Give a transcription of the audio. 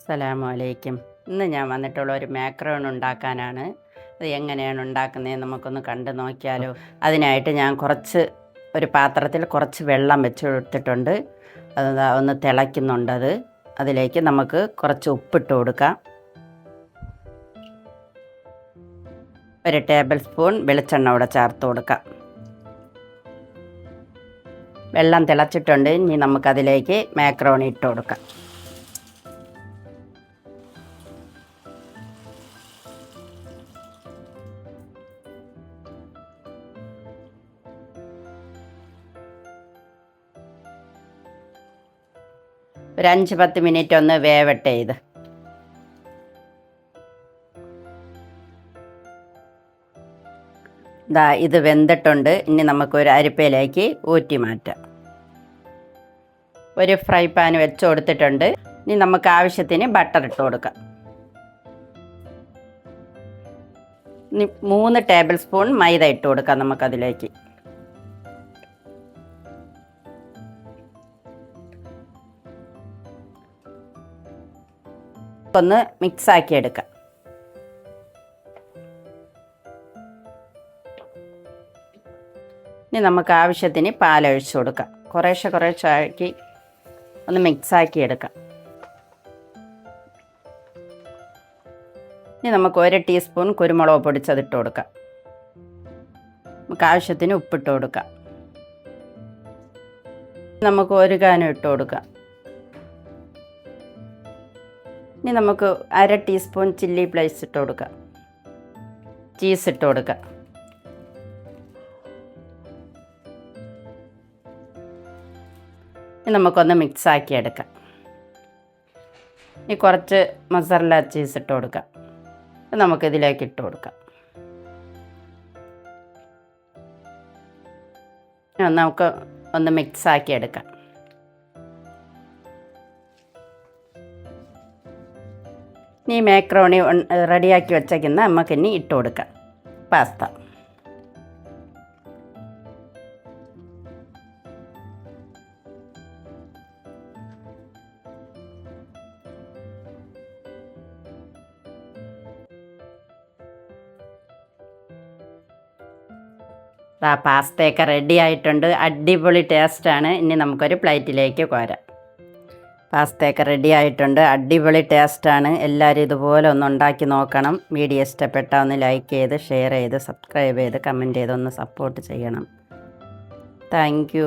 അസ്സലാമു അലൈക്കും ഇന്ന് ഞാൻ വന്നിട്ടുള്ള ഒരു മാക്രോൺ ഉണ്ടാക്കാനാണ്. അത് എങ്ങനെയാണ് ഉണ്ടാക്കുന്നത് നമുക്കൊന്ന് കണ്ടു നോക്കിയാലോ. അതിനായിട്ട് ഞാൻ കുറച്ച് ഒരു പാത്രത്തിൽ കുറച്ച് വെള്ളം വെച്ച് കൊടുത്തിട്ടുണ്ട്. അത് ഒന്ന് തിളയ്ക്കുന്നുണ്ട് അത്. അതിലേക്ക് നമുക്ക് കുറച്ച് ഉപ്പിട്ട് കൊടുക്കാം. ഒരു ടേബിൾ സ്പൂൺ വെളിച്ചെണ്ണ അവിടെ ചേർത്ത് കൊടുക്കാം. വെള്ളം തിളച്ചിട്ടുണ്ട്. ഇനി നമുക്കതിലേക്ക് മാക്രോണി ഇട്ട് കൊടുക്കാം. ഒരു അഞ്ച് പത്ത് മിനിറ്റ് ഒന്ന് വേവട്ടെ ഇത്. ദാ ഇത് വെന്തിട്ടുണ്ട്. ഇനി നമുക്കൊരു അരിപ്പയിലേക്ക് ഊറ്റി മാറ്റാം. ഒരു ഫ്രൈ പാൻ വെച്ച് കൊടുത്തിട്ടുണ്ട്. ഇനി നമുക്ക് ആവശ്യത്തിന് ബട്ടർ ഇട്ട് കൊടുക്കാം. ഇനി മൂന്ന് ടേബിൾ സ്പൂൺ മൈദ ഇട്ട് കൊടുക്കാം നമുക്കതിലേക്ക്. ഒന്ന് മിക്സ് ആക്കി എടുക്കാം. ഇനി നമുക്ക് ആവശ്യത്തിന് പാലൊഴിച്ചു കൊടുക്കാം. കുറേശ്ശെ കുറേശ്ശെ ആക്കി ഒന്ന് മിക്സ് ആക്കി എടുക്കാം. ഇനി നമുക്ക് ഒരു ടീസ്പൂൺ കുരുമുളക് പൊടിച്ചതിട്ട് കൊടുക്കാം. നമുക്ക് ആവശ്യത്തിന് ഉപ്പിട്ട് കൊടുക്കാം. നമുക്ക് ഒരു കാനം ഇട്ട് കൊടുക്കാം. ഇനി നമുക്ക് അര ടീസ്പൂൺ ചില്ലി പ്ലേസ് ഇട്ട് കൊടുക്കാം ചീസ് ഇട്ട് കൊടുക്കാം ഇനി നമുക്കൊന്ന് മിക്സ് ആക്കി എടുക്കാം. ഇനി കുറച്ച് മസാല ചീസ് ഇട്ട് കൊടുക്കാം. നമുക്കിതിലേക്ക് ഇട്ട് കൊടുക്കാം. നമുക്ക് ഒന്ന് മിക്സ് ആക്കി എടുക്കാം. ഇനി മാക്രോണി റെഡിയാക്കി വെച്ചേക്കുന്ന നമുക്ക് ഇനി ഇട്ട് കൊടുക്കാം. പാസ്ത ആ പാസ്തയൊക്കെ റെഡി ആയിട്ടുണ്ട്. അടിപൊളി ടേസ്റ്റാണ് ഇനി നമുക്കൊരു പ്ലേറ്റിലേക്ക് കോരാം. പാസ്തയൊക്കെ റെഡി ആയിട്ടുണ്ട് അടിപൊളി ടേസ്റ്റാണ്. എല്ലാവരും ഇതുപോലെ ഒന്ന് ഉണ്ടാക്കി നോക്കണം. വീഡിയോ ഇഷ്ടപ്പെട്ട ഒന്ന് ലൈക്ക് ചെയ്ത് ഷെയർ ചെയ്ത് സബ്സ്ക്രൈബ് ചെയ്ത് കമന്റ് ചെയ്ത് ഒന്ന് സപ്പോർട്ട് ചെയ്യണം. താങ്ക്